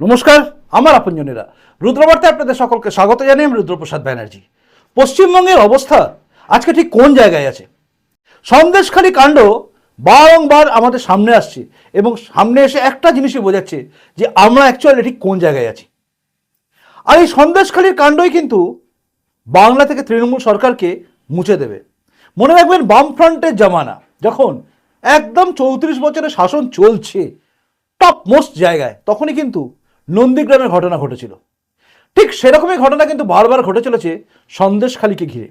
নমস্কার, আমার আপনজনেরা। রুদ্রবার্তায় আপনাদের সকলকে স্বাগত জানাই আমি রুদ্রপ্রসাদ ব্যানার্জি। পশ্চিমবঙ্গের অবস্থা আজকে ঠিক কোন জায়গায় আছে? সন্দেশখালী কাণ্ড বারংবার আমাদের সামনে আসছে এবং সামনে এসে একটা জিনিসই বোঝাচ্ছে যে আমরা অ্যাকচুয়ালি ঠিক কোন জায়গায় আছি। আর এই সন্দেশখালীর কাণ্ডই কিন্তু বাংলা থেকে তৃণমূল সরকারকে মুছে দেবে। মনে রাখবেন বামফ্রন্টের জামানা, যখন একদম চৌত্রিশ বছরের শাসন চলছে টপ মোস্ট জায়গায়, তখনই কিন্তু নন্দীগ্রামের ঘটনা ঘটেছিল। ঠিক সেরকমই ঘটনা কিন্তু বারবার ঘটে চলেছে সন্দেশখালীকে ঘিরে।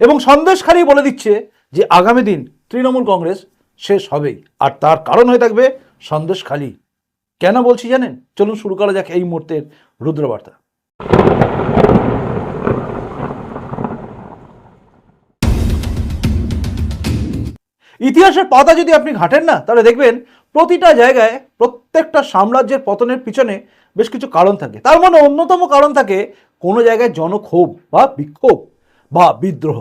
এবং সন্দেশখালী বলে দিচ্ছে যে আগামী দিন তৃণমূল কংগ্রেস শেষ হবেই। আর তার কারণ হয়ে থাকবে সন্দেশখালী। কেন বলছি জানেন? চলুন শুরু করা যাক এই মুহূর্তের রুদ্রবার্তা। ইতিহাসের পাতা যদি আপনি ঘাটেন না, তাহলে দেখবেন প্রতিটা জায়গায় প্রত্যেকটা সাম্রাজ্যের পতনের পিছনে বেশ কিছু কারণ থাকে। তার মানে অন্যতম কারণ থাকে কোনো জায়গায় জনক্ষোভ বা বিক্ষোভ বা বিদ্রোহ।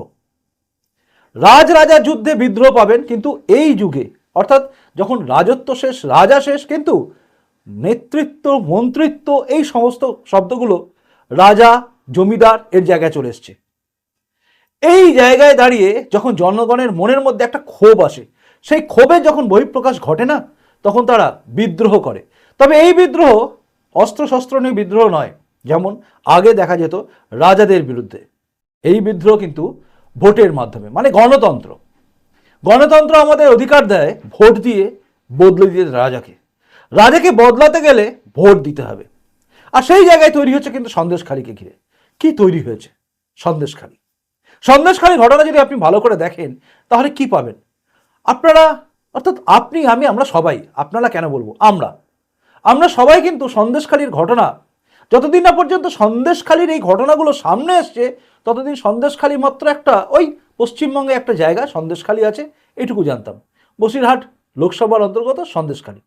রাজরাজা যুদ্ধে বিদ্রোহ পাবেন, কিন্তু এই যুগে, অর্থাৎ যখন রাজত্ব শেষ, রাজা শেষ, কিন্তু নেতৃত্ব, মন্ত্রিত্ব, এই সমস্ত শব্দগুলো রাজা, জমিদার এর জায়গায় চলে এসছে। এই জায়গায় দাঁড়িয়ে যখন জনগণের মনের মধ্যে একটা ক্ষোভ আসে, সেই ক্ষোভে যখন বহিঃপ্রকাশ ঘটে না, তখন তারা বিদ্রোহ করে। তবে এই বিদ্রোহ অস্ত্রশস্ত্র নিয়ে বিদ্রোহ নয়, যেমন আগে দেখা যেত রাজাদের বিরুদ্ধে। এই বিদ্রোহ কিন্তু ভোটের মাধ্যমে মানে গণতন্ত্র। গণতন্ত্র আমাদের অধিকার দেয় ভোট দিয়ে বদলে দিতে রাজাকে। রাজাকে বদলাতে গেলে ভোট দিতে হবে। আর সেই জায়গায় তৈরি হচ্ছে কিন্তু সন্দেশখালীকে ঘিরে। কি তৈরি হয়েছে সন্দেশখালী? সন্দেশখালী ঘটনা যদি আপনি ভালো করে দেখেন, তাহলে কি পাবেন? আপনারা, অর্থাৎ আপনি, আমি, আমরা সবাই, আপনারা কেন বলব? আমরা। আমরা সবাই কিন্তু সন্দেশখালীর ঘটনা, যতদিন না পর্যন্ত সন্দেশখালীর এই ঘটনাগুলো সামনে এসছে, ততদিন সন্দেশখালী মাত্র একটা, ওই পশ্চিমবঙ্গে একটা জায়গা, সন্দেশখালী আছে, এটুকু জানতাম। বসিরহাট লোকসভার অন্তর্গত সন্দেশখালী।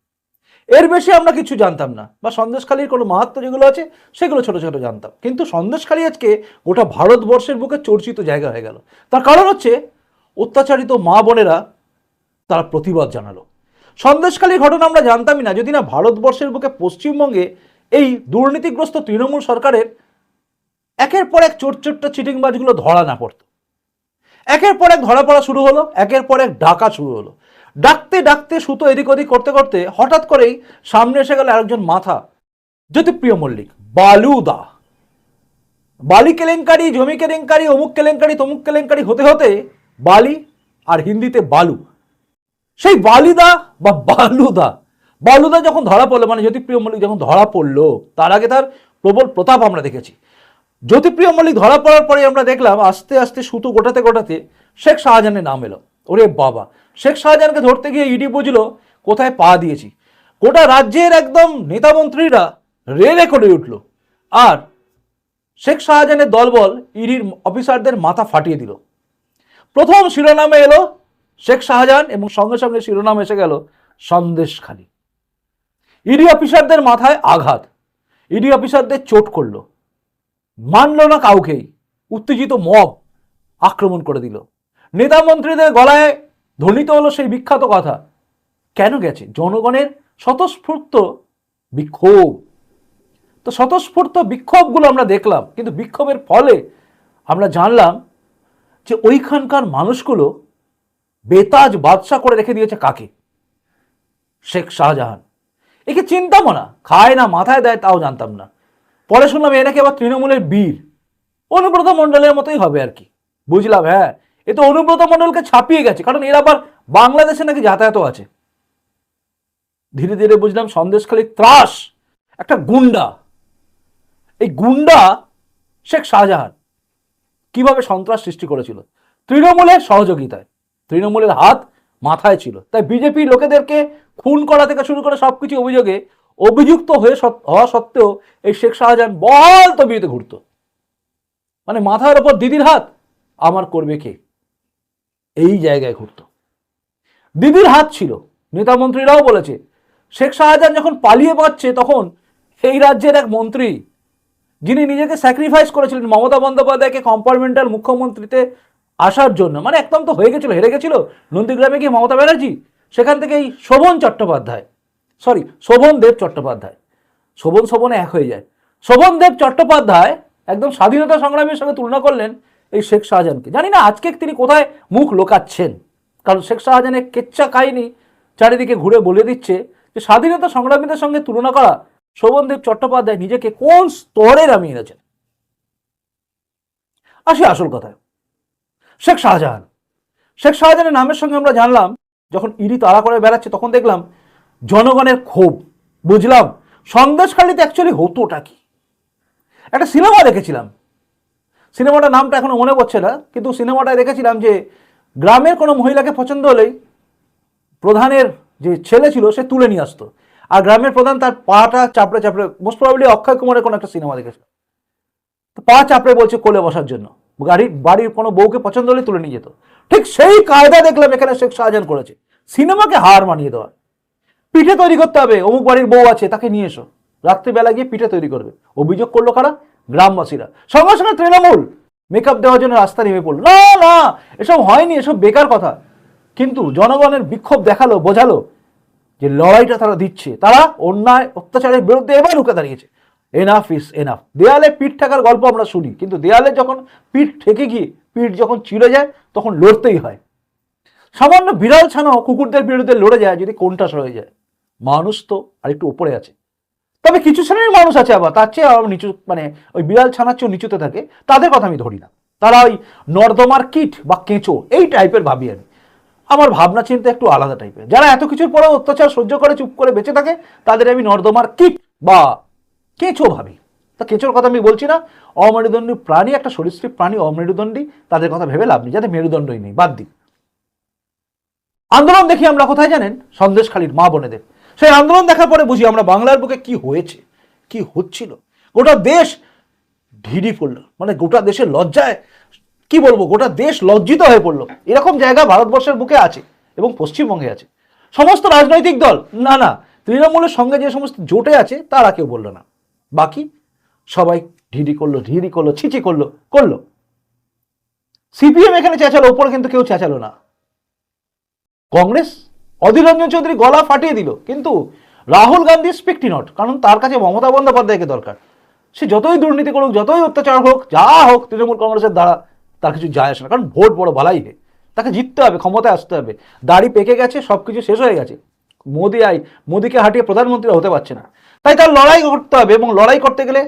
এর বেশি আমরা কিছু জানতাম না। বা সন্দেশখালীর কোনো মাহাত্ম যেগুলো আছে, সেগুলো ছোট ছোট জানতাম। কিন্তু সন্দেশখালী আজকে গোটা ভারতবর্ষের বুকে চর্চিত জায়গা হয়ে গেল। তার কারণ হচ্ছে, অত্যাচারিত মা বোনেরা তারা প্রতিবাদ জানালো। সন্দেশখালীর ঘটনা আমরা জানতামই না, যদি না ভারতবর্ষের বুকে পশ্চিমবঙ্গে এই দুর্নীতিগ্রস্ত তৃণমূল সরকারের একের পর এক চোট চোট্ট চিটিংবাজগুলো ধরা না পড়তো। একের পর এক ধরা পড়া শুরু হলো, একের পর এক ডাকা শুরু হলো। ডাকতে ডাকতে সুতো এদিক ওদিক করতে করতে হঠাৎ করেই সামনে এসে গেল আরেকজন মাথা। জ্যোতিপ্রিয় মল্লিক, বালুদা। বালি কেলেঙ্কারি জমি কেলেঙ্কারি, অমুক কেলেঙ্কারি, তমুক কেলেঙ্কারি হতে হতে বালি আর হিন্দিতে বালু। সেই বালিদা বা বালুদা বালুদা যখন ধরা পড়ল মানে জ্যোতিপ্রিয় মল্লিক যখন ধরা পড়ল, তার আগে তার প্রবল প্রতাপ আমরা দেখেছি। জ্যোতিপ্রিয় মল্লিক ধরা পড়ার পরে আমরা দেখলাম, আস্তে আস্তে সুতো গোটাতে গোটাতে শেখ শাহজাহানের নাম এলো। ওরে বাবা শেখ শাহজাহানকে ধরতে গিয়ে ইডি বুঝলো, কোথায় পা দিয়েছি। গোটা রাজ্যের একদম নেতামন্ত্রীরা রেলে করে উঠল। আর শেখ শাহজাহানের দলবল ইডির অফিসারদের মাথা ফাটিয়ে দিল। প্রথম শিরোনামে এলো শেখ শাহজাহান এবং সঙ্গে সঙ্গে শিরোনাম এসে গেল সন্দেশখালী ইডি অফিসারদের মাথায় আঘাত। ইডি অফিসারদের চোট করল। মানল না কাউকেই। উত্তেজিত মব আক্রমণ করে দিল। নেতা মন্ত্রীদের গলায় ধ্বনিত হলো সেই বিখ্যাত কথা। কেন গেছে? জনগণের স্বতঃস্ফূর্ত বিক্ষোভ। তো স্বতঃস্ফূর্ত বিক্ষোভগুলো আমরা দেখলাম, কিন্তু বিক্ষোভের ফলে আমরা জানলাম যে ওইখানকার মানুষগুলো বেতাজ বাদশা করে রেখে দিয়েছে কাকে? শেখ শাহজাহান। একে চিন্তামো না, খায় না, মাথায় দেয়, তাও জানতাম না। পরে শুনলাম এ নাকি আবার তৃণমূলের বীর। অনুব্রত মণ্ডলের মতোই হবে আর কি। বুঝলাম হ্যাঁ এ তো অনুব্রত মণ্ডলকে ছাপিয়ে গেছে, কারণ এর আবার বাংলাদেশে নাকি যাতায়াতও আছে। ধীরে ধীরে বুঝলাম সন্দেশখালী ত্রাস, একটা গুন্ডা। এই গুন্ডা শেখ শাহজাহান কীভাবে সন্ত্রাস সৃষ্টি করেছিল? তৃণমূলের সহযোগিতায়, তৃণমূলের হাত মাথায় ছিল। তাই বিজেপি লোকেদেরকে খুন করা থেকে শুরু করে সবকিছু অভিযোগে অভিযুক্ত হয়ে হওয়া সত্ত্বেও এই শেখ শাহজাহান বল তবিয়তে ঘুরত। মানে মাথার ওপর দিদির হাত, আমার করবে কে? এই জায়গায় ঘুরত। দিদির হাত ছিল। নেতা মন্ত্রীরাও বলেছে, শেখ শাহজাহান যখন পালিয়ে পাচ্ছে তখন এই রাজ্যের এক মন্ত্রী, যিনি নিজেকে স্যাক্রিফাইস করেছিলেন মমতা বন্দ্যোপাধ্যায়কে কম্পার্টমেন্টাল মুখ্যমন্ত্রীতে আসার জন্য মানে একদম তো হয়ে গেছিল, হেরে গেছিল, নন্দীগ্রামে গিয়ে মমতা ব্যানার্জি, সেখান থেকে এই শোভন চট্টোপাধ্যায় সরি শোভন দেব চট্টোপাধ্যায়। শোভন, শোভনে এক হয়ে যায়। শোভনদেব চট্টোপাধ্যায় একদম স্বাধীনতা সংগ্রামের সঙ্গে তুলনা করলেন এই শেখ শাহজাহানকে। জানি না আজকে তিনি কোথায় মুখ লোকাচ্ছেন। কারণ শেখ শাহজাহানের কেচ্চা কাহিনী চারিদিকে ঘুরে বলে দিচ্ছে যে স্বাধীনতা সংগ্রামীদের সঙ্গে তুলনা করা শোভনদেব চট্টোপাধ্যায় নিজেকে কোন স্তরে নামিয়ে এনেছেন? আসি আসল কথায়। শেখ শাহজাহান। শেখ শাহজাহানের নামের সঙ্গে আমরা জানলাম, যখন ইডি তাড়া করে বেড়াচ্ছে, তখন দেখলাম জনগণের ক্ষোভ। বুঝলাম, সন্দেশখালিতে অ্যাকচুয়ালি হতোটা কি? একটা সিনেমা দেখেছিলাম। সিনেমাটার নামটা এখনও মনে পড়ছে না, কিন্তু সিনেমাটায় দেখেছিলাম যে গ্রামের কোনো মহিলাকে পছন্দ হলেই প্রধানের যে ছেলে ছিল সে তুলে নিয়ে আসতো। আর গ্রামের প্রধান তার পাটা চাপড়ে চাপড়ে মোস্ট প্রবাবলি অক্ষয় কুমারের কোনো একটা সিনেমা দেখেছিল তো পা চাপড়ে বলছে কোলে বসার জন্য। গাড়ির বাড়ির কোনো বউকে পছন্দ হলে তুলে নিয়ে যেত। ঠিক সেই কায়দা দেখলাম এখানে শেখ শাহজাহান করেছে। সিনেমাকে হার মানিয়ে দেওয়া। পিঠে তৈরি করতে হবে, অমুক বাড়ির বউ আছে, তাকে নিয়ে এসো। রাত্রিবেলা গিয়ে পিঠে তৈরি করবে। অভিযোগ করল কারা? গ্রামবাসীরা। সঙ্গে সঙ্গে তৃণমূল মেকআপ দেওয়ার জন্য রাস্তা নেমে পড়ল। না না, এসব হয়নি, এসব বেকার কথা। কিন্তু জনগণের বিক্ষোভ দেখাল, বোঝালো যে লড়াইটা তারা দিচ্ছে। তারা অন্যায়, অত্যাচারের বিরুদ্ধে এবার রুখে দাঁড়িয়েছে। এনাফ ইস এনাফ দেয়ালে পিঠ ঠেকার গল্প আমরা শুনি, কিন্তু দেয়ালে যখন পিঠ ঠেকে গিয়ে পিঠ যখন চিড়ে যায়, তখন লড়তেই হয়। সামান্য বিড়াল ছানাও কুকুরদের বিরুদ্ধে লড়ে যায় যদি কোনটা সরে যায়। মানুষ তো আর একটু উপরে আছে। তবে কিছু শ্রেণির মানুষ আছে আবার, তার চেয়ে আরও নিচু মানে ওই বিড়াল ছানার চেয়েও নিচুতে থাকে, তাদের কথা আমি ধরি না। তারা ওই নর্দমার কিট বা কেঁচো, এই টাইপের ভাবি আমি। আমার ভাবনা চিন্তা একটু আলাদা টাইপের। যারা এত কিছুর পরেও অত্যাচার সহ্য করে, চুপ করে বেঁচে থাকে, তাদের আমি নর্দমার কিট বা কেঁচো ভাবি। তা কেঁচোর কথা আমি বলছি না অমেরুদণ্ডী প্রাণী, একটা সরীসৃপ প্রাণী অমেরুদণ্ডী তাদের কথা ভেবে লাভ নেই, যাতে মেরুদণ্ডই নেই, বাদ দিই। আন্দোলন দেখি আমরা কোথায় জানেন? সন্দেশখালীর মা বোনেদের। সেই আন্দোলন দেখার পরে বুঝি আমরা বাংলার বুকে কি হয়েছে, কি হচ্ছিল? গোটা দেশ ঢিডি পড়ল মানে গোটা দেশের লজ্জায়, কি বলব, গোটা দেশ লজ্জিত হয়ে পড়ল। এরকম জায়গা ভারতবর্ষের বুকে আছে এবং পশ্চিমবঙ্গে আছে। সমস্ত রাজনৈতিক দল, না না, তৃণমূলের সঙ্গে যে সমস্ত জোটে আছে, তারা কেউ বলল না। বাকি সবাই ঢিডি করল ঢিডি করল, ছিচি করল করল। সিপিএম এখানে চেঁচালো, ওপরে কিন্তু কেউ চেঁচালো না। কংগ্রেস? অধীর রঞ্জন চৌধুরী গলা ফাটিয়ে দিল, কিন্তু রাহুল গান্ধী স্পিকটি নট কারণ তার কাছে মমতা বন্দ্যোপাধ্যায়কে দরকার। সে যতই দুর্নীতি করুক, যতই অত্যাচার হোক, যা হোক, তৃণমূল কংগ্রেসের দ্বারা তার কিছু যায় আসে না, কারণ ভোট বড় বালাই হে। তাকে জিততে হবে, ক্ষমতায় আসতে হবে। দাড়ি পেকে গেছে সব কিছু শেষ হয়ে গেছে। মোদি আই, মোদিকে হাঁটিয়ে প্রধানমন্ত্রী হতে পারছে না। তাই তার লড়াই করতে হবে, এবং লড়াই করতে গেলে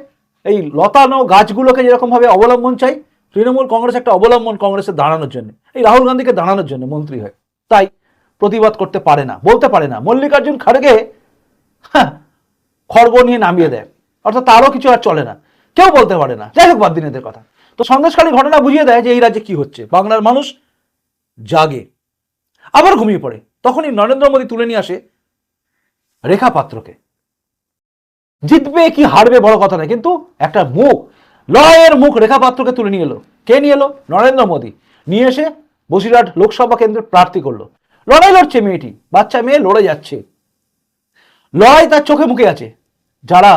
এই লতানো গাছগুলোকে যেরকমভাবে অবলম্বন চাই, তৃণমূল কংগ্রেস একটা অবলম্বন কংগ্রেসে দাঁড়ানোর জন্য, এই রাহুল গান্ধীকে দাঁড়ানোর জন্য মন্ত্রী হয়। তাই প্রতিবাদ করতে পারে না বলতে পারে না। মল্লিকার্জুন খাড়গে হ্যাঁ, খড়গ নিয়ে নামিয়ে দেয়। অর্থাৎ তারও কিছু আর চলে না। কেউ বলতে পারে না। যাই হোক বাদ এদের কথা। তো সন্দেশখালী ঘটনা বুঝিয়ে দেয় যে এই রাজ্যে কি হচ্ছে। বাংলার মানুষ জাগে আবার ঘুমিয়ে পড়ে। তখনই নরেন্দ্র মোদী তুলে নিয়ে আসে রেখা পাত্রকে। জিতবে কি হারবে বড় কথা না কিন্তু একটা মুখ লড়াইয়ের মুখ রেখা পাত্রকে তুলে নিয়ে এলো। কে নিয়ে এলো? নরেন্দ্র মোদী। নিয়ে এসে বসিরহাট লোকসভা কেন্দ্রের প্রার্থী করল। লড়াই লড়ছে মেয়েটি, বাচ্চা মেয়ে লড়ে যাচ্ছে। লড়াই তার চোখে মুখে আছে। যারা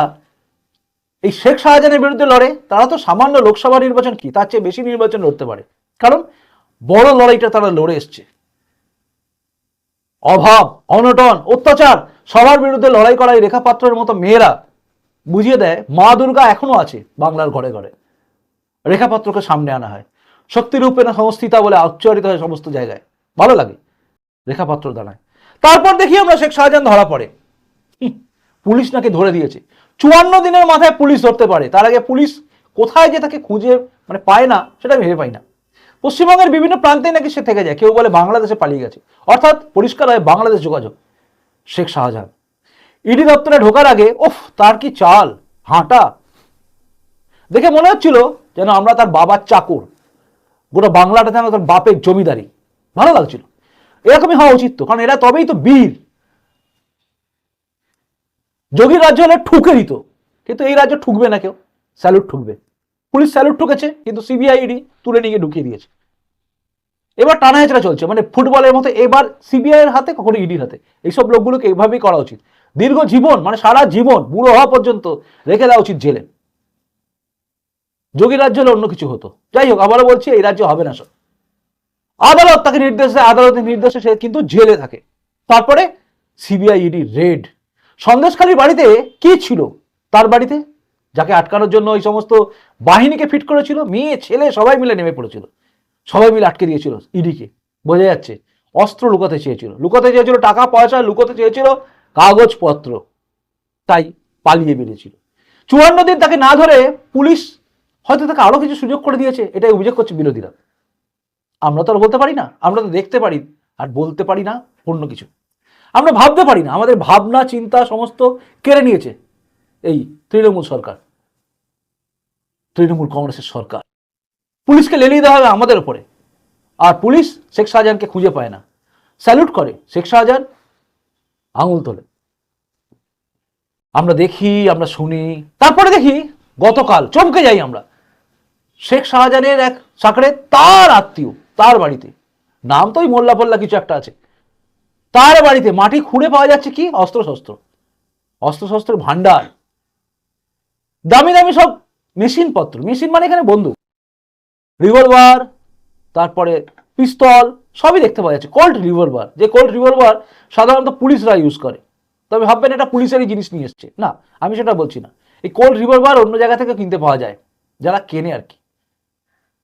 এই শেখ শাহজাহানের বিরুদ্ধে লড়ে, তারা তো সামান্য লোকসভা নির্বাচন কি? তার চেয়ে বেশি নির্বাচন লড়তে পারে। কারণ বড় লড়াইটা তারা লড়ে এসছে। অভাব, অনটন, অত্যাচার, সবার বিরুদ্ধে লড়াই করা এই রেখাপাত্রের মতো মেয়েরা বুঝিয়ে দেয়, মা দুর্গা এখনও আছে বাংলার ঘরে ঘরে। রেখাপাত্রকে সামনে আনা হয়। শক্তিরূপে না সংস্থিতা বলে উচ্চারিত হয় সমস্ত জায়গায়। ভালো লাগে। রেখাপাত্র দাঁড়ায়। তারপর দেখি আমরা শেখ শাহজাহান ধরা পড়ে। পুলিশ নাকি ধরে দিয়েছে। চুয়ান্ন দিনের মাথায় পুলিশ ধরতে পারে। তার আগে পুলিশ কোথায় যে তাকে খুঁজে মানে পায় না, সেটা ভেবে পাই না। পশ্চিমবঙ্গের বিভিন্ন প্রান্তে নাকি সে থেকে যায়। কেউ বলে বাংলাদেশে পালিয়ে গেছে। অর্থাৎ পরিষ্কার হয় বাংলাদেশ যোগাযোগ। শেখ শাহজাহান। ইডি দপ্তরে ঢোকার আগে ওফ তার কি চাল, হাঁটা। দেখে মনে হচ্ছিল যেন আমরা তার বাবার চাকর। গোটা বাংলাটা যেন তার বাপের জমিদারি। ভালো লাগছিল। এরকমই হওয়া উচিত তো, কারণ এরা তবেই তো বীর। যোগীর রাজ্য হলে ঠুকে দিত কিন্তু এই রাজ্য ঠুকবে না কেউ, স্যালুট ঠুকবে। পুলিশ স্যালুট ঠুকেছে, কিন্তু সিবিআই ইডি তুলে নিয়ে ঢুকিয়ে দিয়েছে। এবার টানা চলছে মানে ফুটবলের মতো এবার সিবিআই এর হাতে, কখনো ইডির হাতে। এইসব লোকগুলোকে এইভাবেই করা উচিত। দীর্ঘ জীবন মানে সারা জীবন, বুড়ো হওয়া পর্যন্ত রেখে দেওয়া উচিত জেলে। যোগী রাজ্য হলে অন্য কিছু হতো। যাই হোক, আবারও বলছি, এই রাজ্য হবে না সব। আদালত তাকে নির্দেশ দেয়, আদালতের নির্দেশে সে কিন্তু জেলে থাকে। তারপরে সিবিআই ইডি রেড। সন্দেশখালীর বাড়িতে কি ছিল তার বাড়িতে? যাকে আটকানোর জন্য ওই সমস্ত বাহিনীকে ফিট করেছিল, মেয়ে, ছেলে, সবাই মিলে নেমে পড়েছিল। সবাই মিলে আটকে দিয়েছিল ইডিকে। বোঝা যাচ্ছে, অস্ত্র লুকাতে চেয়েছিল। লুকাতে চেয়েছিল টাকা, পয়সা, লুকাতে চেয়েছিল কাগজপত্র। তাই পালিয়ে বেরিয়েছিল। চুয়ান্ন দিন তাকে না ধরে পুলিশ হয়তো তাকে আরও কিছু সুযোগ করে দিয়েছে, এটাই অভিযোগ করছে বিরোধীরা। আমরা তো আর বলতে পারি না, আমরা তো দেখতে পারি আর বলতে পারি না অন্য কিছু। আমরা ভাবতে পারি না, আমাদের ভাবনা, চিন্তা সমস্ত কেড়ে নিয়েছে এই তৃণমূল সরকার, তৃণমূল কংগ্রেসের সরকার। পুলিশকে লেলিয়ে দেওয়া হবে আমাদের উপরে। আর পুলিশ শেখ শাহজাহানকে খুঁজে পায় না। স্যালুট করে শেখ শাহজাহান আঙুল তোলে। আমরা দেখি, আমরা শুনি, তারপরে দেখি গতকাল চমকে যাই আমরা। শেখ শাহজাহানের এক সাকড়ে তার আত্মীয়। তার বাড়িতে। নাম তো ওই মোল্লা ফোল্লা কিছু একটা আছে। তার বাড়িতে মাটি খুঁড়ে পাওয়া যাচ্ছে কি? অস্ত্র শস্ত্র অস্ত্র শস্ত্রের ভান্ডার দামি দামি সব মেশিন পত্র মেশিন মানে এখানে বন্দুক। রিভলভার, তারপরে পিস্তল, সবই দেখতে পাওয়া যাচ্ছে। কোল্ড রিভলভার যে কোল্ড রিভলভার সাধারণত পুলিশরা ইউজ করে। তবে ভাববেন এটা পুলিশেরই জিনিস নিয়ে এসছে। না, আমি সেটা বলছি না। এই কোল্ড রিভলভার অন্য জায়গা থেকে কিনতে পাওয়া যায়। যারা কেনে আর কি।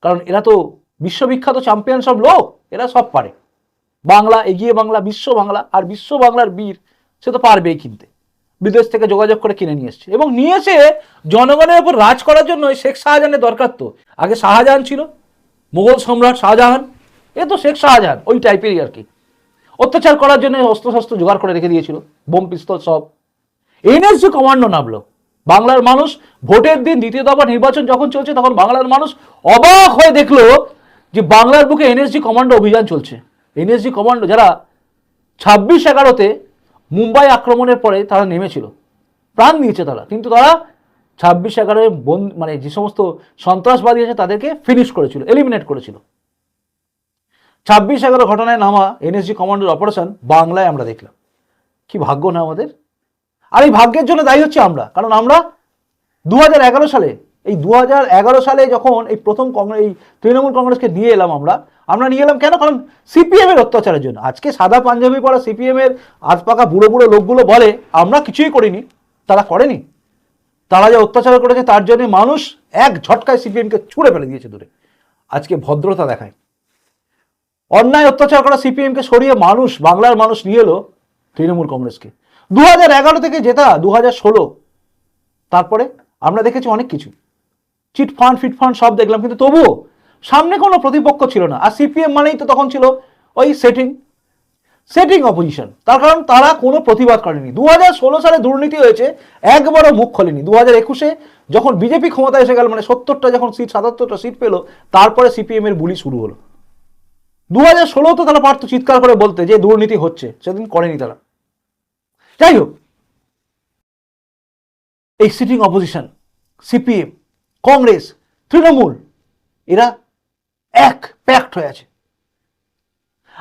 কারণ এরা তো বিশ্ববিখ্যাত চ্যাম্পিয়ন সব লোক এরা সব পারে। বাংলা, এগিয়ে বাংলা, বিশ্ব বাংলা, আর বিশ্ব বাংলার বীর সে তো পারবেই কিনতে। বিদেশ থেকে যোগাযোগ করে কিনে নিয়ে এসছে। এবং নিয়ে এসে জনগণের উপর রাজ করার জন্য শেখ শাহজাহানের দরকার তো। আগে শাহজাহান ছিল মুঘল সম্রাট শাহজাহান, এ তো শেখ শাহজাহান, ওই টাইপেরই আর কি। অত্যাচার করার জন্য অস্ত্রশস্ত্র জোগাড় করে রেখে দিয়েছিল, বোম পিস্তল সব। এনএসজি কমান্ডো নামলো। বাংলার মানুষ ভোটের দিন দ্বিতীয় দফা নির্বাচন যখন চলছে, তখন বাংলার মানুষ অবাক হয়ে দেখল যে বাংলার বুকে এনএসজি কমান্ডো অভিযান চলছে। এনএসজি কমান্ডো যারা ছাব্বিশ এগারোতে মুম্বাই আক্রমণের পরে তারা নেমেছিল। প্রাণ নিয়েছে তারা। কিন্তু তারা ছাব্বিশ এগারোয় বন মানে যে সমস্ত সন্ত্রাসবাদী আছে তাদেরকে ফিনিশ করেছিল এলিমিনেট করেছিল। ছাব্বিশ এগারো ঘটনায় নামা এনএসজি কমান্ডোর অপারেশন বাংলায় আমরা দেখলাম। কি ভাগ্য না আমাদের? আর এই ভাগ্যের জন্য দায়ী হচ্ছে আমরা। কারণ আমরা দু হাজার এগারো সালে এই দু হাজার এগারো সালে যখন এই প্রথম কংগ্রেস এই তৃণমূল কংগ্রেসকে নিয়ে এলাম আমরা আমরা নিয়ে এলাম কেন? কারণ সিপিএমের অত্যাচারের জন্য। আজকে সাদা পাঞ্জাবি পরা সিপিএমের আজ পাকা বুড়ো বুড়ো লোকগুলো বলে, আমরা কিছুই করিনি, তারা করেনি। তারা যে অত্যাচার করেছে, তার জন্য মানুষ এক ঝটকায় সিপিএমকে ছুঁড়ে ফেলে দিয়েছে দূরে। আজকে ভদ্রতা দেখায়। অন্যায় অত্যাচার করা সিপিএমকে সরিয়ে মানুষ, বাংলার মানুষ নিয়ে এলো তৃণমূল কংগ্রেসকে। দু থেকে জেতা দু হাজার ষোলো, তারপরে আমরা দেখেছি অনেক কিছু। চিট ফান্ড, ফিট ফান্ড সব দেখলাম, কিন্তু তবুও সামনে কোনো প্রতিপক্ষ ছিল না। আর সিপিএম মানেই তো তখন ছিল ওই সেটিং সেটিং অপোজিশন তার কারণ তারা কোনো প্রতিবাদ করেনি। দু হাজার ষোলো সালে দুর্নীতি হয়েছে, একবারও মুখ খোলেনি। দু হাজার একুশে যখন বিজেপি ক্ষমতা এসে গেল মানে সত্তরটা যখন সিট সাতাত্তরটা সিট পেল, তারপরে সিপিএম এর বুলি শুরু হলো। দু হাজার ষোলোতে তারা পারতো চিৎকার করে বলতে যে দুর্নীতি হচ্ছে, সেদিন করেনি তারা। যাই হোক, এই sitting opposition CPM Congress, Trinamool, এরা এক প্যাক্ট হয়ে আছে।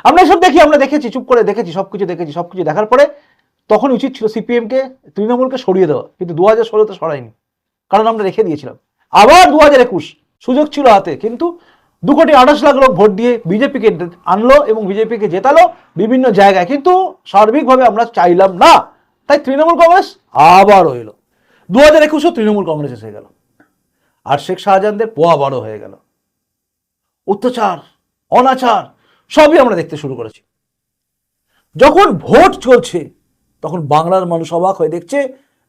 আমরা এসব দেখি, আমরা দেখেছি, চুপ করে দেখেছি, সবকিছু দেখেছি, সবকিছু দেখার পরে তখন উচিত ছিল সিপিএমকে, তৃণমূলকে সরিয়ে দেওয়া, কিন্তু দু হাজার ষোলোতে সরায়নি। কারণ আমরা রেখে দিয়েছিলাম। আবার দু হাজার একুশ, সুযোগ ছিল হাতে, কিন্তু দু কোটি আঠাশ লাখ লোক ভোট দিয়ে বিজেপিকে আনলো এবং বিজেপিকে জেতালো বিভিন্ন জায়গায়, কিন্তু সার্বিকভাবে আমরা চাইলাম না। তাই তৃণমূল কংগ্রেস আবার এলো দু হাজার একুশও তৃণমূল কংগ্রেস এসে গেল। আর শেখ শাহজাহানদের পোয়া বড় হয়ে গেল। অত্যাচার, অনাচার, সবই আমরা দেখতে শুরু করেছি। যখন ভোট চলছে, তখন বাংলার মানুষ অবাক হয়ে দেখছে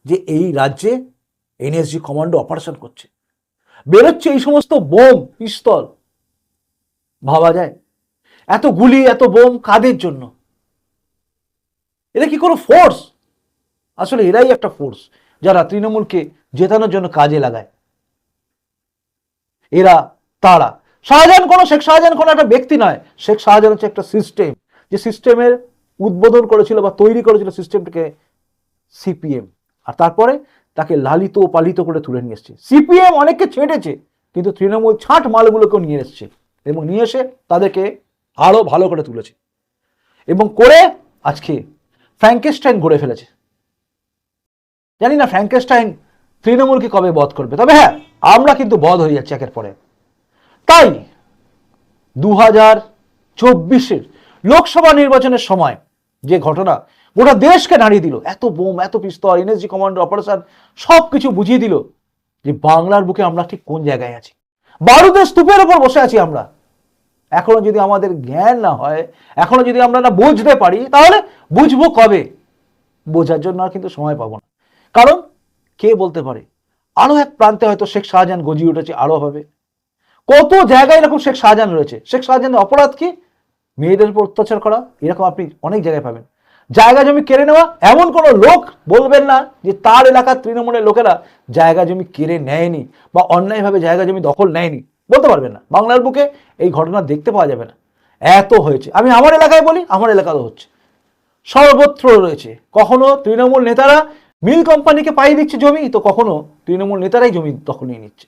যে এই রাজ্যে এনএসজি কমান্ডো অপারেশন করছে। বেরোচ্ছে এই সমস্ত বোম, পিস্তল। ভাবা যায়, এত গুলি, এত বোম কাদের জন্য? এরা কি কোনো ফোর্স আসলে এরাই একটা ফোর্স যারা তৃণমূলকে জেতানোর জন্য কাজে লাগায়। এরা, তারা। শাহজাহান কোনো শেখ, শাহজাহান কোনো একটা ব্যক্তি নয়। শেখ শাহজাহান হচ্ছে একটা সিস্টেম যে সিস্টেমের উদ্বোধন করেছিল বা তৈরি করেছিল সিস্টেমটাকে সিপিএম আর তারপরে তাকে লালিত পালিত করে তুলে নিয়ে এসছে। সিপিএম অনেককে ছেটেছে, কিন্তু তৃণমূল ছাঁট মালগুলোকেও নিয়ে এসছে এবং নিয়ে এসে তাদেরকে আরও ভালো করে তুলেছে। এবং করে আজকে ফ্র্যাঙ্কেস্টাইন গড়ে ফেলেছে। জানি না ফ্র্যাঙ্কেস্টাইন তৃণমূলকে কবে বধ করবে, তবে হ্যাঁ আমরা কিন্তু বধ হয়ে যাচ্ছি একের পরে তাই দু হাজার চব্বিশের লোকসভা নির্বাচনের সময় যে ঘটনা, গোটা দেশকে নাড়িয়ে দিল, এত বোম, এত পিস্তল এনএসজি কমান্ডার অপারেশন সব কিছু বুঝিয়ে দিল যে বাংলার বুকে আমরা ঠিক কোন জায়গায় আছি। বারুদের স্তূপের ওপর বসে আছি আমরা। এখনও যদি আমাদের জ্ঞান না হয়, এখনও যদি আমরা না বুঝতে পারি, তাহলে বুঝব কবে? বোঝার জন্য আর কিন্তু সময় পাবো না। কারণ কে বলতে পারে? আরও এক প্রান্তে হয়তো শেখ শাহজাহান গজিয়ে উঠেছে, আরও হবে। কত জায়গায় এরকম শেখ শাহজাহান রয়েছে? শেখ শাহজাহানের অপরাধ কি? মেয়েদের উপর অত্যাচার করা, এরকম আপনি অনেক জায়গায় পাবেন। জায়গা জমি কেড়ে নেওয়া, এমন কোনো লোক বলবেন না যে তার এলাকার তৃণমূলের লোকেরা জায়গা জমি কেড়ে নেয়নি বা অন্যায়ভাবে জায়গা জমি দখল নেয়নি। বলতে পারবেন না। বাংলার বুকে এই ঘটনা দেখতে পাওয়া যাবে না। এত হয়েছে। আমি আমার এলাকায় বলি, আমার এলাকাতেও হচ্ছে। সর্বত্র রয়েছে। কখনো তৃণমূল নেতারা মিল কোম্পানিকে পাইয়ে দিচ্ছে জমি, তো কখনো তৃণমূল নেতারাই জমি দখল নিয়ে নিচ্ছে।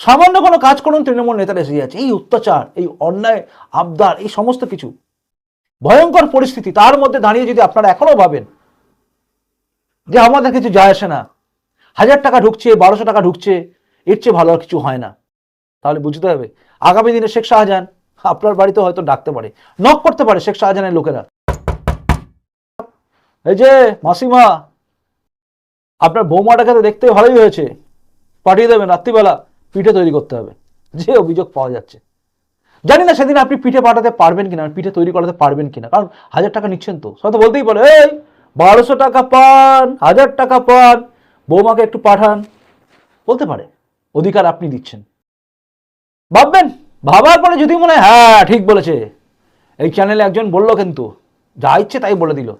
সামান্য কোনো কাজ করুন, তৃণমূল নেতারা এসে যাচ্ছে। এই অত্যাচার, এই অন্যায়, আবদার, এই সমস্ত কিছু। ভয়ঙ্কর পরিস্থিতি। তার মধ্যে দাঁড়িয়ে যদি আপনারা এখনও ভাবেন যে আমাদের কিছু যায় আসে না, হাজার টাকা ঢুকছে, বারোশো টাকা ঢুকছে, এর চেয়ে ভালো আর কিছু হয় না। তাহলে বুঝতে হবে, আগামী দিনে শেখ শাহজাহান, আপনার বাড়িতে হয়তো ডাকতে পারে নক করতে পারে শেখ শাহজাহানের লোকেরা। এই যে মাসিমা আপনার বৌমাটাকে দেখতে ভালোই হয়েছে। পাঠিয়ে দেবেন রাত্রিবেলা, পিঠে তৈরি করতে হবে। যে অভিযোগ পাওয়া যাচ্ছে। জানি না সেদিন আপনি পিঠে পাঠাতে পারবেন কিনা পিঠে তৈরি করাতে পারবেন কিনা। কারণ হাজার টাকা নিচ্ছেন তো। হয়তো বলতেই পারে, এই, বারোশো টাকা পান, হাজার টাকা পান, বৌমাকে একটু পাঠান। বলতে পারে। অধিকার আপনি দিচ্ছেন। ভাববেন? ভাবার পরে যদি মনে হয় হ্যাঁ ঠিক বলেছে। এই চ্যানেলে একজন বলল কিন্তু, যা ইচ্ছে তাই বলে দিল।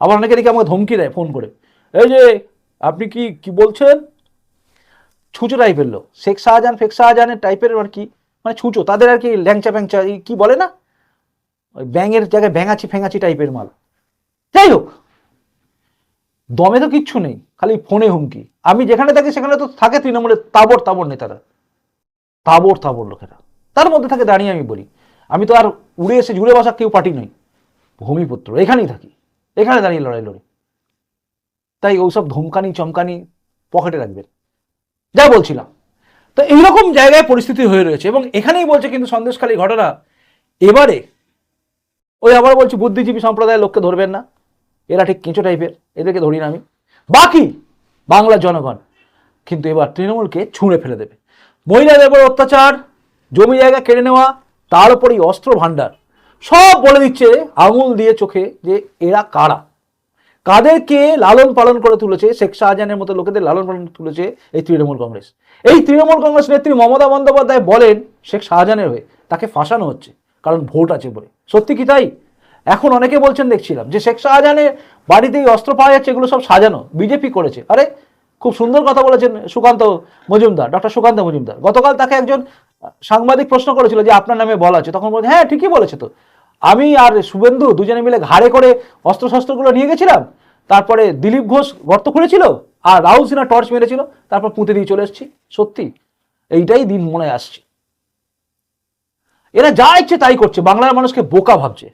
আবার অনেকে দেখি আমাকে ধমকি দেয় ফোন করে। এই যে আপনি কি কি বলছেন ছুঁচো টাইপের লোক। শেখ শাহজাহান, ফেক শাহজাহানের টাইপের আর কি মানে ছুঁচো। তাদের আর কি ল্যাংচা ফ্যাংচা কি বলে না? ওই ব্যাঙের জায়গায় ভ্যাঙাচি ফ্যাঙাচি টাইপের মাল। যাই হোক, দমে তো কিচ্ছু নেই, খালি ফোনে হুমকি। আমি যেখানে থাকি সেখানে তো থাকে তৃণমূলের তাবর তাবর নেতারা। তাবর তাবর লোকেরা। তার মধ্যে থাকে দাঁড়িয়ে আমি বলি। আমি তো আর উড়ে এসে জুড়ে বসা কেউ পার্টি নই। ভূমিপুত্র, এখানেই থাকি। এখানে দাঁড়িয়ে লড়াই লড়ি। তাই ওইসব ধমকানি, চমকানি পকেটে রাখবেন যা বলছিলাম। তো এইরকম জায়গায় পরিস্থিতি হয়ে রয়েছে এবং এখানেই বলছে কিন্তু সন্দেশখালী ঘটনা। এবারে ওই আবার বলছি, বুদ্ধিজীবী সম্প্রদায়ের লোককে ধরবেন না। এরা ঠিক কেঁচো টাইপের, এদেরকে ধরি না আমি। বাকি বাংলার জনগণ কিন্তু এবার তৃণমূলকে ছুঁড়ে ফেলে দেবে। মহিলাদের উপর অত্যাচার, জমি জায়গা কেড়ে নেওয়া, তার উপরই অস্ত্র ভাণ্ডার। সব বলে দিচ্ছে, আঙুল দিয়ে চোখে যে এরা কারা? কাদেরকে লালন পালন করে তুলেছে? শেখ শাহজাহানের মতো লোকেদের লালন পালন তুলেছে এই তৃণমূল কংগ্রেস। এই তৃণমূল কংগ্রেস নেত্রী মমতা বন্দ্যোপাধ্যায় বলেন, শেখ শাহজাহানের হয়ে তাকে ফাঁসানো হচ্ছে, কারণ ভোট আছে বলে। সত্যি কি তাই? এখন অনেকে বলছেন, দেখছিলাম, যে শেখ শাহজাহানের বাড়িতেই অস্ত্র পাওয়া যাচ্ছে, এগুলো সব সাজানো, বিজেপি করেছে। আরে, খুব সুন্দর কথা বলেছেন সুকান্ত মজুমদার, ডক্টর সুকান্ত মজুমদার। গতকাল তাকে একজন সাংবাদিক প্রশ্ন করেছিল যে, আপনার নামে বলা আছে। তখন বলছে হ্যাঁ ঠিকই বলেছে তো। আমি আর শুভেন্দু দুজনে মিলে ঘাড়ে করে অস্ত্রশস্ত্রগুলো নিয়ে গেছিলাম। তারপরে দিলীপ ঘোষ গর্ত খুঁড়েছিল আর রাহুল সিনহা টর্চ মেরেছিল। তারপর পুঁতে দিয়ে চলে এসেছি। সত্যি, এইটাই দিন মনে আসছে। এরা যা ইচ্ছে তাই করছে, বাংলার মানুষকে বোকা ভাবছে।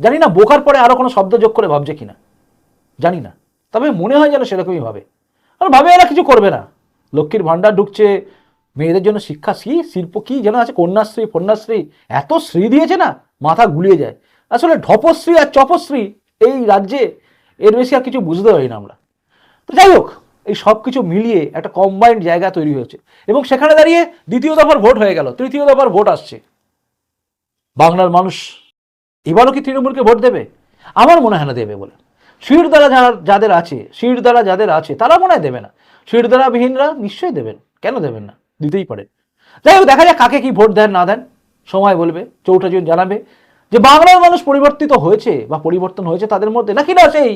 জানি না, বোকার পরে আরও কোনো শব্দ যোগ করে ভাবছে কিনা। জানি না। তবে মনে হয় যেন সেরকমই ভাবে। আর ভাবে এরা কিছু করবে না। লক্ষ্মীর ভাণ্ডার ঢুকছে মেয়েদের জন্য শিক্ষা শ্রী শিল্প কি যেন আছে, কন্যাশ্রী কন্যাশ্রী এত শ্রী দিয়েছে না, মাথা গুলিয়ে যায়। আসলে ঢপশ্রী আর চপশ্রী এই রাজ্যে এর বেশি আর কিছু বুঝতে পারি না আমরা। তো যাই হোক, এই সব কিছু মিলিয়ে একটা কম্বাইন্ড জায়গা তৈরি হয়েছে এবং সেখানে দাঁড়িয়ে দ্বিতীয় দফার ভোট হয়ে গেল, তৃতীয় দফার ভোট আসছে। বাংলার মানুষ এবারও কি তৃণমূলকে ভোট দেবে? আমার মনে হয় না দেবে বলে। শির দ্বারা যারা যাদের আছে শির দ্বারা যাদের আছে, তারা মনে হয় দেবে না। শির দ্বারা বিহীনরা নিশ্চয়ই দেবেন, কেন দেবেন না? দিতেই পারে। যাই হোক, দেখা যাক কাকে কি ভোট দেন, না দেন, সময় বলবে, চৌঠা জুন জানাবে। যে বাংলার মানুষ পরিবর্তিত হয়েছে বা পরিবর্তন হয়েছে তাদের মধ্যে নাকি না সেই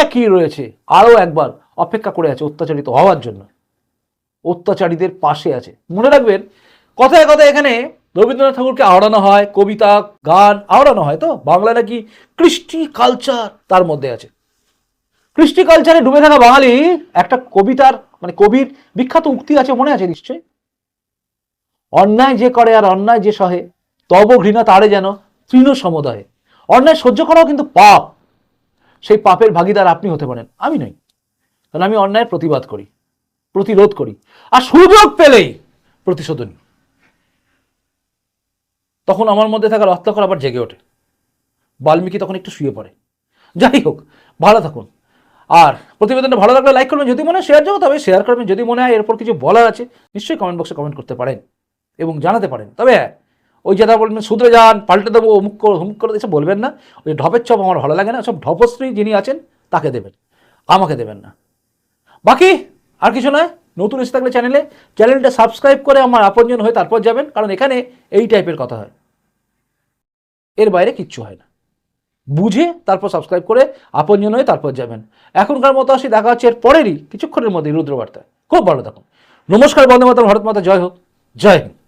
একই রয়েছে, আরও একবার অপেক্ষা করে আছে অত্যাচারিত হওয়ার জন্য। অত্যাচারীদের পাশে আছে। মনে রাখবেন, কথায় কথায় এখানে রবীন্দ্রনাথ ঠাকুরকে আওড়ানো হয়, কবিতা, গান আওড়ানো হয়, তো বাংলা নাকি কৃষ্টি কালচার তার মধ্যে আছে। কৃষ্টি কালচারে ডুবে থাকা বাঙালি একটা কবিতার মানে কবির বিখ্যাত উক্তি আছে, মনে আছে নিশ্চয়ই অন্যায় যে করে আর অন্যায় যে সহে, তব ঘৃণা তারে যেন তৃণ সমুদায়ে। অন্যায় সহ্য করাও কিন্তু পাপ। সেই পাপের ভাগিদার আপনি হতে পারেন। আমি নই। কারণ আমি অন্যায়ের প্রতিবাদ করি, প্রতিরোধ করি। আর সুযোগ পেলেই প্রতিশোধ নিই তখন আমার মধ্যে থাকা রক্তকর আবার জেগে ওঠে। বাল্মীকি তখন একটু শুয়ে পড়ে। যাই হোক, ভালো থাকুন। আর প্রতিবেদনটা ভালো লাগলে লাইক করবেন। যদি মনে হয় শেয়ার জগৎ তবে শেয়ার করবেন। যদি মনে হয় এরপর কিছু বলার আছে, নিশ্চয়ই কমেন্ট বক্সে কমেন্ট করতে পারেন এবং জানাতে পারেন। তবে হ্যাঁ ওই যেটা বলবেন শুধরে যান, পাল্টে দেবো, অমুক করে অমুক করে, এসব বলবেন না। ওই ঢপের চপ আমার ভালো লাগে না, সব ঢপশ্রী যিনি আছেন, তাকে দেবেন। আমাকে দেবেন না। বাকি আর কিছু নয়, নতুন এসে থাকলে চ্যানেলে চ্যানেলটা সাবস্ক্রাইব করে আমার আপনজন হয়ে তারপর যাবেন, কারণ এখানে এই টাইপের কথা হয়। এর বাইরে কিচ্ছু হয় না। বুঝে তারপর সাবস্ক্রাইব করে আপনজন হয়ে তারপর যাবেন। এখনকার মতো আসি, দেখা হচ্ছে এর পরেরই, কিছুক্ষণের মধ্যে রুদ্রবার্তায়। খুব ভালো থাকুন। নমস্কার, বন্দে মাতা ভারত মাতা, জয় হোক। জয় হিন্দ।